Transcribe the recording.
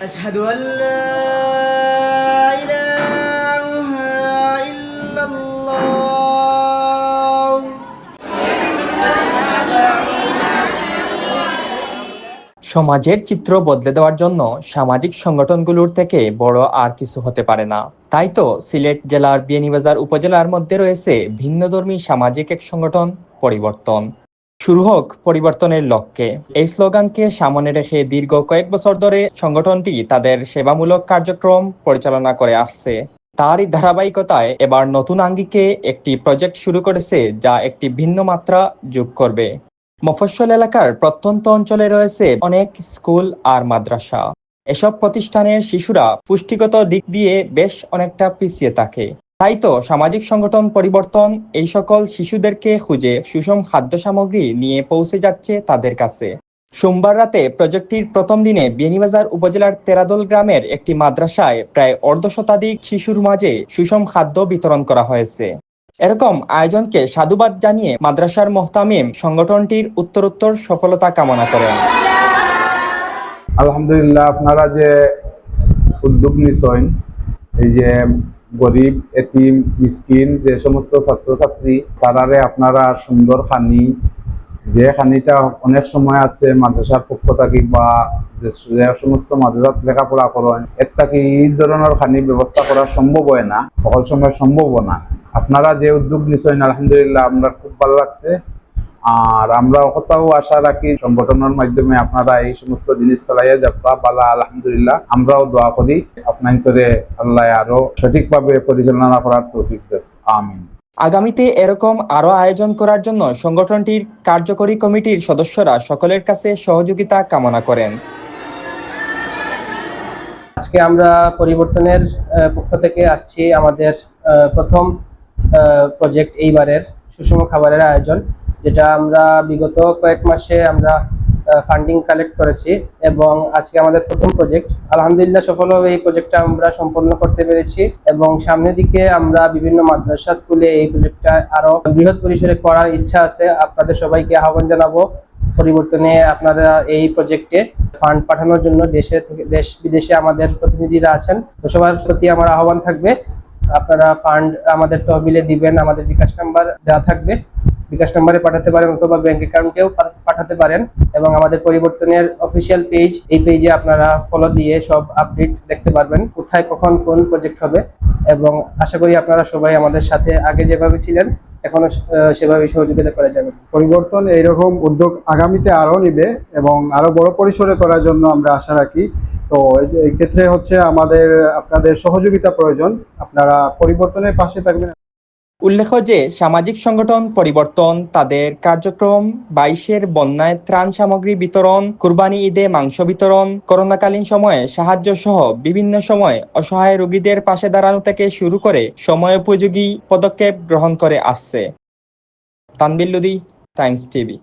أشهد أن لا إله إلا الله সমাজের চিত্র বদলে দেওয়ার জন্য সামাজিক সংগঠনগুলোর থেকে বড় আর কিছু হতে পারে না তাই তো সিলেট জেলার বিয়ানীবাজার উপজেলার মধ্যে রয়েছে ভিন্নধর্মী সামাজিক এক সংগঠন পরিবর্তন শুরু হোক পরিবর্তনের লক্ষ্যে। এই স্লোগানকে সামনে রেখে দীর্ঘ কয়েক বছর ধরে সংগঠনটি তাদের সেবামূলক কার্যক্রম পরিচালনা করে আসছে। তারই ধারাবাহিকতায় এবার নতুন আঙ্গিকে একটি প্রজেক্ট শুরু করেছে যা একটি ভিন্ন মাত্রা যোগ করবে। মফস্বল এলাকার প্রত্যন্ত অঞ্চলে রয়েছে অনেক স্কুল আর মাদ্রাসা। এসব প্রতিষ্ঠানের শিশুরা পুষ্টিগত দিক দিয়ে বেশ অনেকটা পিছিয়ে থাকে। তাই তো সামাজিক সংগঠন পরিবর্তন, এই সকল শিশুদেরকে খুঁজে সুষম খাদ্য সামগ্রী নিয়ে পৌঁছে যাচ্ছে তাদের কাছে। সোমবার রাতে প্রজেক্টটির প্রথম দিনে বিয়ানীবাজার উপজেলার তেরাদল গ্রামের একটি মাদ্রাসায় প্রায় অর্ধ শতাধিক শিশুর মাঝে সুষম খাদ্য বিতরণ করা হয়েছে। এরকম আয়োজনকে সাধুবাদ জানিয়ে মাদ্রাসার মোহতামিম সংগঠনটির উত্তরোত্তর সফলতা কামনা করেন। আলহামদুলিল্লাহ, আপনারা যে উদ্যোগ নিছেন, এই যে গরিব, এতিম, মিসকিন, যে সমস্ত ছাত্রছাত্রী, তারারে আপনারা সুন্দর খানি, যে খানিটা অনেক সময় আছে মাদ্রাসার পক্ষ থাকি বা যে সমস্ত মাদ্রাসাত লেখাপড়া করেন, এর থাকি এই ধরনের খানি ব্যবস্থা করা সম্ভব হয় না সকল সময় সম্ভব না। আপনারা যে উদ্যোগ নিছেন, আলহামদুলিল্লাহ, আমরা খুব ভালো লাগছে। আর আমরা কোথাও আশা রাখি সংগঠনের মাধ্যমে আপনারা এই সমস্ত জিনিস চালাইয়া যাবা বালা আলহামদুলিল্লাহ আমরাও দোয়া করি। আপনার ভিতরে আল্লাহ আরও সঠিকভাবে পরিচালনা করার তৌফিক দেব আমিন। আগামীতে এরকম আরও আয়োজন করার জন্য সংগঠনটির কার্যকরী কমিটির সদস্যরা সকলের কাছে সহযোগিতা কামনা করেন। আজকে আমরা পরিবর্তনের আহ, পক্ষ থেকে আসছি আমাদের আহ, প্রথম প্রজেক্ট এইবারের সুষম খাবারের আয়োজন। যেটা আমরা বিগত কয়েক মাসে আমরা ফান্ডিং কালেক্ট করেছি এবং আজকে আমাদের প্রথম প্রজেক্ট আলহামদুলিল্লাহ সফলভাবে এই প্রজেক্টটা আমরা সম্পন্ন করতে পেরেছি এবং সামনের দিকে আমরা বিভিন্ন মাদ্রাসা, স্কুলে এই প্রজেক্টটা আরও বৃহৎ পরিসরে করার ইচ্ছা আছে। আপনাদের সবাইকে আহ্বান জানাব পরিবর্তনে আপনারা এই প্রজেক্টে ফান্ড পাঠানোর জন্য দেশে থেকে, দেশ বিদেশে আমাদের প্রতিনিধিরা আছেন। তো সবার প্রতি আমার আহ্বান থাকবে। আপনারা ফান্ড আমাদের তহবিলে দিবেন, আমাদের বিকাশ নাম্বার দেওয়া থাকবে। বিকাশ নাম্বারে পাঠাতে পারেন অথবা ব্যাংক অ্যাকাউন্টেও পাঠাতে পারেন এবং আমাদের পরিবর্তনের অফিসিয়াল পেজ এই পেজে আপনারা ফলো দিয়ে সব আপডেট দেখতে পারবেন কোথায় কখন কোন প্রজেক্ট হবে এবং আশা করি আপনারা সবাই আমাদের সাথে আগে যেভাবে ছিলেন, এখনও সেভাবে সহযোগিতা করা যাবে পরিবর্তন এইরকম উদ্যোগ আগামীতে আরও নিবে এবং আরও বড় পরিসরে করার জন্য আমরা আশা রাখি। তো এই ক্ষেত্রে হচ্ছে আমাদের, আপনাদের সহযোগিতা প্রয়োজন। আপনারা পরিবর্তনের পাশে থাকবেন। উল্লেখ্য যে, সামাজিক সংগঠন পরিবর্তন, তাদের কার্যক্রম, বাইশের বন্যায় ত্রাণ সামগ্রী বিতরণ, কুরবানি ঈদে মাংস বিতরণ, করোনাকালীন সময়ে সাহায্য সহ বিভিন্ন সময় অসহায় রোগীদের পাশে দাঁড়ানো থেকে শুরু করে সময়োপযোগী পদক্ষেপ গ্রহণ করে আসছে। তানবিল্লুদি টাইমস টিভি।